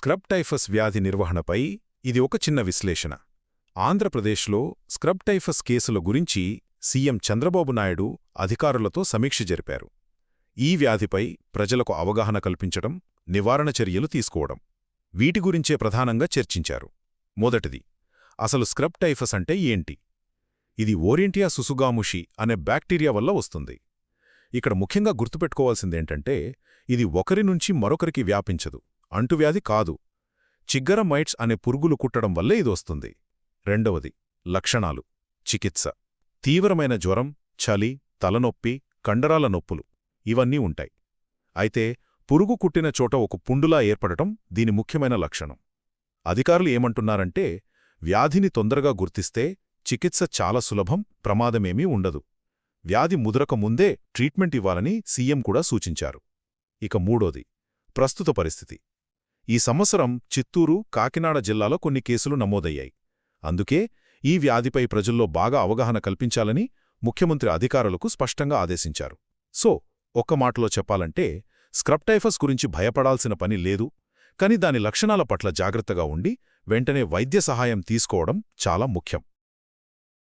Scrub typhus వ్యాధి నిర్వహణపై ఇది ఒక చిన్న విశ్లేషణ. ఆంధ్రప్రదేశ్లో స్క్రబ్ టైఫస్ కేసుల గురించి సీఎం చంద్రబాబు నాయుడు అధికారులతో సమీక్ష జరిపారు. ఈ వ్యాధిపై ప్రజలకు అవగాహన కల్పించడం నివారణ చర్యలు తీసుకోవడం వీటి గురించే ప్రధానంగా చర్చించారు. మొదటిది అసలు స్క్రబ్ టైఫస్ అంటే ఏంటి? ఇది ఓరియంటియా సుసుగాముషి అనే బ్యాక్టీరియా వల్ల వస్తుంది. ఇక్కడ ముఖ్యంగా గుర్తుపెట్టుకోవాల్సిందేంటంటే ఇది ఒకరి నుంచి మరొకరికి వ్యాపించదు. అంటువ్యాధి కాదు. చిగ్గర మైట్స్ అనే పురుగులు కుట్టడం వల్లే ఇదొస్తుంది రెండవది లక్షణాలు. చికిత్స. తీవ్రమైన జ్వరం చలి తలనొప్పి కండరాల నొప్పులు. ఇవన్నీ ఉంటాయి. అయితే పురుగు కుట్టిన చోట ఒక పుండులా ఏర్పడటం దీని ముఖ్యమైన లక్షణం. అధికారులు ఏమంటున్నారంటే వ్యాధిని తొందరగా గుర్తిస్తే చికిత్స చాలా సులభం ప్రమాదమేమీ ఉండదు. వ్యాధి ముదరక ముందే ట్రీట్మెంట్ ఇవ్వాలని సీఎం కూడా సూచించారు. ఇక మూడోది ప్రస్తుత పరిస్థితి. ఈ సంవత్సరం చిత్తూరు కాకినాడ జిల్లాలో కొన్ని కేసులు నమోదయ్యాయి. అందుకే ఈ వ్యాధిపై ప్రజల్లో బాగా అవగాహన కల్పించాలని ముఖ్యమంత్రి అధికారులకు స్పష్టంగా ఆదేశించారు. సో ఒక్క మాటలో చెప్పాలంటే స్క్రప్టైఫస్ గురించి భయపడాల్సిన పని లేదు కాని దాని లక్షణాల పట్ల జాగ్రత్తగా ఉండి వెంటనే వైద్య సహాయం తీసుకోవడం చాలా ముఖ్యం.